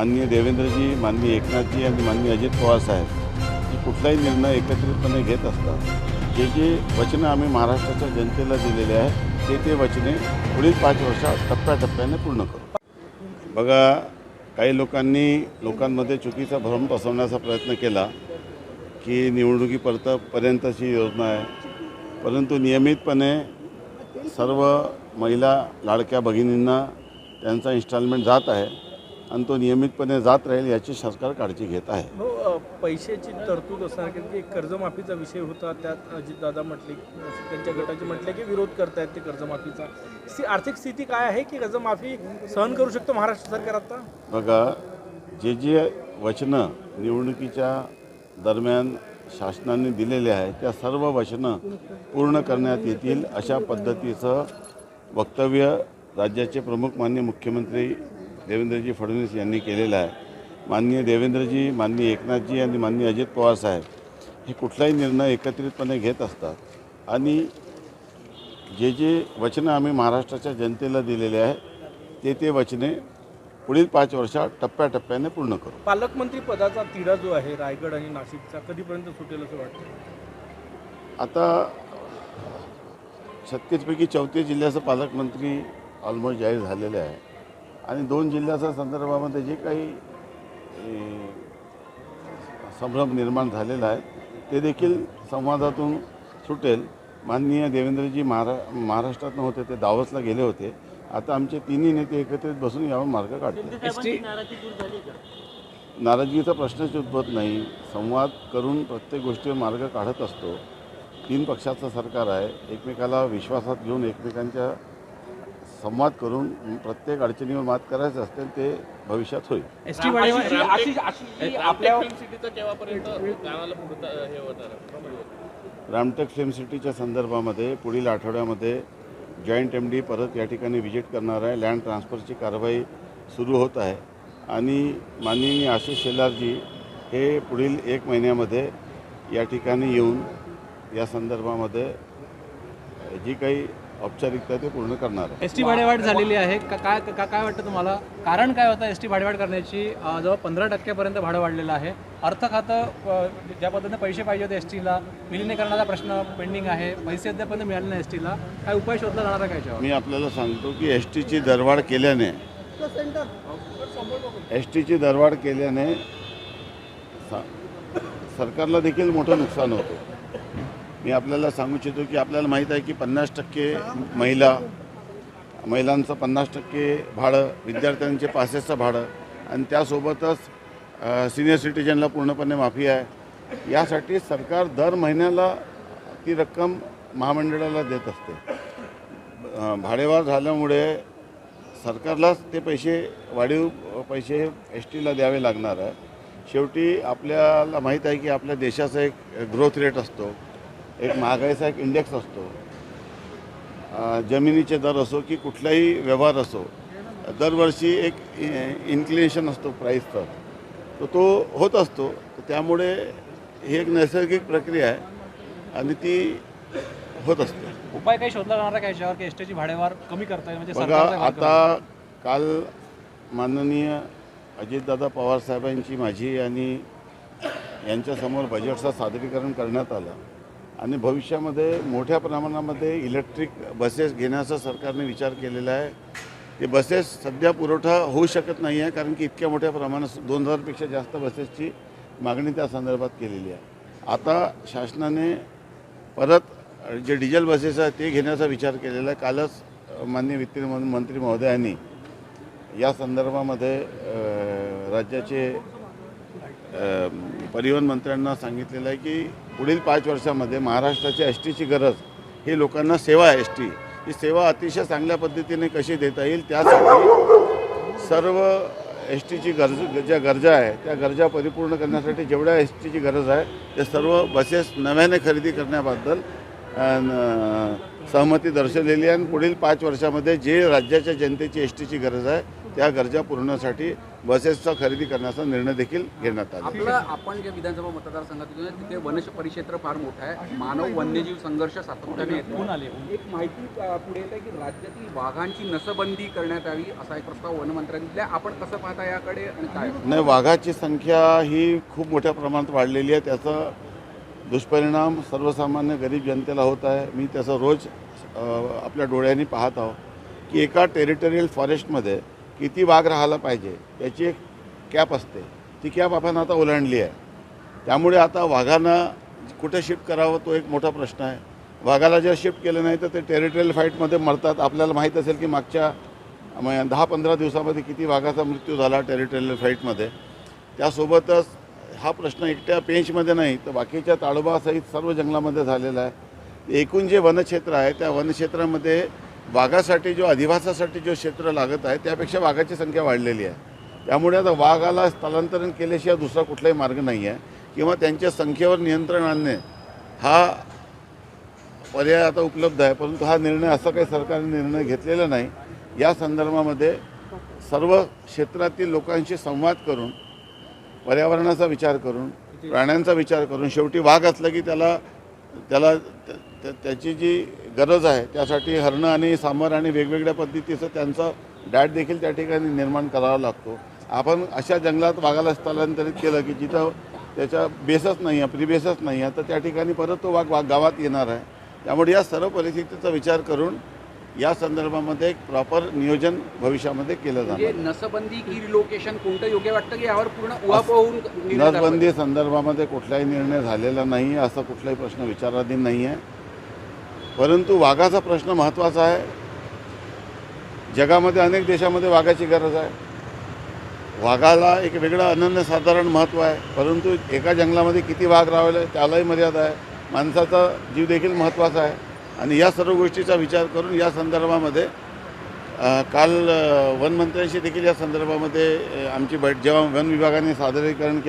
माननीय देवेंद्रजी माननीय एकनाथजी आणि माननीय अजित पवार साहेब हे कुठलाही निर्णय एकत्रितपणे घेत असतात. जे जे वचनं आम्ही महाराष्ट्राच्या जनतेला दिलेले आहे ते ते वचने पुढील पाच वर्षात टप्प्याटप्प्याने पूर्ण करू. बघा काही लोकांनी लोकांमध्ये चुकीचा भ्रम पसरवण्याचा प्रयत्न केला की निवडणुकीपर्यंत पर्यंतची योजना आहे. परंतु नियमितपणे सर्व महिला लाडक्या भगिनींना त्यांचा इन्स्टॉलमेंट जात आहे. आणि तो नियमितपणे जात राहील याची सरकार काळजी घेत आहे. हो पैशाची तरतूद असणार कारण की एक कर्जमाफीचा विषय होता त्यात अजितदादा म्हटले त्यांच्या गटाचे म्हटले की विरोध करतायत ते कर्जमाफीचा. सी आर्थिक स्थिती काय आहे की कर्जमाफी सहन करू शकतो महाराष्ट्र सरकार आता? बघा जे जे वचनं निवडणुकीच्या दरम्यान शासनाने दिलेले आहे त्या सर्व वचनं पूर्ण करण्यात येतील अशा पद्धतीचं वक्तव्य राज्याचे प्रमुख मान्य मुख्यमंत्री देवेंद्रजी फडणवीस यांनी केलेलं आहे. माननीय देवेंद्रजी माननीय एकनाथजी आणि माननीय अजित पवार साहेब हे कुठलाही निर्णय एकत्रितपणे घेत असतात. आणि जे जे वचनं आम्ही महाराष्ट्राच्या जनतेला दिलेले आहे ते ते वचने पुढील पाच वर्षात टप्प्याटप्प्याने पूर्ण करू. पालकमंत्री पदाचा तिढा जो आहे रायगड आणि नाशिकचा कधीपर्यंत सुटेल असं वाटतं? आता छत्तीसपैकी चौतीस जिल्ह्याचं पालकमंत्री ऑलमोस्ट जाहीर झालेले आहे. आणि दोन जिल्ह्याच्या संदर्भामध्ये जे काही संभ्रम निर्माण झालेला आहे ते देखील संवादातून सुटेल. माननीय देवेंद्रजी महारा महाराष्ट्रातनं होते ते दावसला गेले होते. आता आमचे तिन्ही नेते एकत्रित बसून यावर मार्ग काढतील. नाराजगीचा प्रश्नच उद्भवत नाही. संवाद करून प्रत्येक गोष्टीवर मार्ग काढत असतो. तीन पक्षाचं सरकार आहे. एकमेकाला विश्वासात घेऊन एकमेकांच्या संवाद करून प्रत्येक अडचणीवर मात करायचं असते ते भविष्यात होईल. एस टी रामटेक फिल्म सिटीच्या संदर्भामध्ये पुढील आठवड्यामध्ये जॉईंट एम डी परत या ठिकाणी व्हिजिट करणार आहे. लँड ट्रान्सफरची कारवाई सुरू होत आहे. आणि माननीय आशिष शेलारजी हे पुढील एक महिन्यामध्ये या ठिकाणी येऊन या संदर्भामध्ये जी काही औपचारिकता ते पूर्ण करणार. आहे एस टी भाडेवाढ झालेली आहे. का काय का- काय वाटतं तुम्हाला? कारण काय होतं एस टी भाडेवाढ करण्याची अं, जवळ पंधरा टक्क्यापर्यंत भाडं वाढलेलं आहे. अर्थ खातं अं, ज्या पद्धतीने पैसे पाहिजे होते एस टीला विलिनीकरणाचा प्रश्न पेंडिंग आहे. पैसे अद्यापर्यंत मिळाले नाही एस टीला. काय उपाय शोधला जाणार आहे का याच्यावर? मी आपल्याला सांगतो की एस टीची दरवाढ केल्याने एस टीची दरवाढ केल्याने सा- सरकारला देखील मोठं नुकसान होतं. मी आपल्याला सांगू इच्छितो की आपल्याला माहीत आहे की पन्नास टक्के महिला महिलांचं पन्नास टक्के भाडं विद्यार्थ्यांचे पासेसचं भाडं आणि त्यासोबतच सिनियर सिटीजनला पूर्णपणे माफी आहे. यासाठी सरकार दर महिन्याला ती रक्कम महामंडळाला देत असते. भाडेवाढ झाल्यामुळे सरकारलाच ते पैसे वाढीव पैसे एस टीला द्यावे लागणार आहे. शेवटी आपल्याला माहीत आहे की आपल्या देशाचा एक ग्रोथ रेट असतो. एक महागाईचा एक इंडेक्स असतो. जमिनीचे दर असो की कुठलाही व्यवहार असो दरवर्षी एक इन्क्लिनेशन असतो प्राईसचा तर. तो होत असतो. तर त्यामुळे ही एक नैसर्गिक प्रक्रिया आहे आणि ती होत असते. उपाय काही शोधला जाणार आहे का याच्यावर की एस टीची भाडेवाढ कमी करता येईल म्हणजे बघा. आता काल माननीय अजितदादा पवार साहेबांची माझी आणि यांच्यासमोर बजेटचं सादरीकरण करण्यात आलं. आणि भविष्यामध्ये मोठ्या प्रमाणामध्ये इलेक्ट्रिक बसेस घेण्याचा सरकारने विचार केलेला आहे. ते बसेस सध्या पुरवठा होऊ शकत नाही आहे कारण की इतक्या मोठ्या प्रमाणात दोन हजारपेक्षा जास्त बसेसची मागणी त्या संदर्भात केलेली आहे. आता शासनाने परत जे डिझेल बसेस आहेत ते घेण्याचा विचार केलेला आहे. कालच मान्य माननीय वित्त मंत्री महोदयांनी या संदर्भामध्ये राज्याचे परिवहन मंत्र्यांना सांगितलेलं आहे की पुढील पाच वर्षामध्ये महाराष्ट्राच्या एस टीची गरज ही लोकांना सेवा आहे एस टी ही सेवा अतिशय चांगल्या पद्धतीने कशी देता येईल त्यासाठी सर्व एस टीची गरज ज्या गरजा आहे त्या गरजा परिपूर्ण करण्यासाठी जेवढ्या एस टीची गरज आहे त्या सर्व बसेस नव्याने खरेदी करण्याबद्दल सहमती दर्शवलेली आहे. आणि पुढील पाच वर्षामध्ये जे राज्याच्या जनतेची एस टीची गरज आहे त्या गरजा पूर्णसाठी बसेसचा खरेदी करण्याचा निर्णय देखील घेण्यात आला. आपलं आपण जे विधानसभा मतदारसंघात येतो तिथे वन परिक्षेत्र फार मोठं आहे. मानव वन्यजीव संघर्ष सातत्याने येतो. आले एक माहिती पुढे येत की राज्यातील वाघांची नसबंदी करण्यात यावी असा एक प्रस्ताव वनमंत्र्यांनी दिला आपण कसं पाहता याकडे आणि काय? नाही वाघाची संख्या ही खूप मोठ्या प्रमाणात वाढलेली आहे. त्याचा दुष्परिणाम सर्वसामान्य गरीब जनतेला होत आहे. मी त्याचा रोज आपल्या डोळ्यांनी पाहत आहो की एका टेरिटोरियल फॉरेस्टमध्ये किती वाघ राहायला पाहिजे याची एक कॅप असते. ती कॅप आपण आता ओलांडली आहे. त्यामुळे आता वाघांना कुठे शिफ्ट करावं तो एक मोठा प्रश्न आहे. वाघाला जर शिफ्ट केलं नाही तर ते टेरिटोरियल फाईटमध्ये मरतात. आपल्याला माहीत असेल की मागच्या म- दहा पंधरा दिवसामध्ये किती वाघाचा मृत्यू झाला टेरिटोरियल फाईटमध्ये. त्यासोबतच हा प्रश्न एकट्या पेंचमध्ये नाही तर बाकीच्या ताडोबासहित सर्व जंगलामध्ये झालेला आहे. एकूण जे वनक्षेत्र आहे त्या वनक्षेत्रामध्ये वाघासाठी जो अधिवासासाठी जो क्षेत्र लागत आहे त्यापेक्षा वाघाची संख्या वाढलेली आहे. त्यामुळे आता वाघाला स्थलांतरण केल्याशिवाय दुसरा कुठलाही मार्ग नाही आहे. किंवा त्यांच्या संख्येवर नियंत्रण आणणे हा पर्याय आता उपलब्ध आहे. परंतु हा निर्णय असा काही सरकारने निर्णय घेतलेला नाही. या संदर्भामध्ये सर्व क्षेत्रातील लोकांशी संवाद करून पर्यावरणाचा विचार करून प्राण्यांचा विचार करून शेवटी वाघ असलं की त्याला त्याला त्या- त्याची जी गरज आहे त्यासाठी हरणं आणि सांबर आणि वेगवेगळ्या पद्धतीचं त्यांचा डॅट देखील त्या ठिकाणी निर्माण करावा लागतो. आपण अशा जंगलात वाघाला स्थलांतरित केलं की जिथं त्याच्या बेसच नाही आहे प्रिबेसच नाही आहे तर त्या ठिकाणी परत तो वाघ वाघ गावात येणार आहे. त्यामुळे या सर्व परिस्थितीचा विचार करून या संदर्भामध्ये एक प्रॉपर नियोजन भविष्यामध्ये केलं जाणार म्हणजे नसबंदी की रिलोकेशन कोणतं योग्य वाटतं की यावर पूर्ण? नसबंदी संदर्भामध्ये कुठलाही निर्णय झालेला नाही आहे असा कुठलाही प्रश्न विचाराधीन नाही आहे. परंतु वाघाचा प्रश्न महत्त्वाचा आहे. जगामध्ये अनेक देशामध्ये वाघाची गरज आहे. वाघाला एक वेगळं अनन्यसाधारण महत्त्व आहे. परंतु एका जंगलामध्ये किती वाघ राहिले त्यालाही मर्यादा आहे. माणसाचा जीव देखील महत्त्वाचा आहे. आणि या सर्व गोष्टीचा विचार करून या संदर्भामध्ये काल वनमंत्र्यांशी देखील या संदर्भामध्ये आमची बैठ जेव्हा वन विभागाने सादरीकरण केलं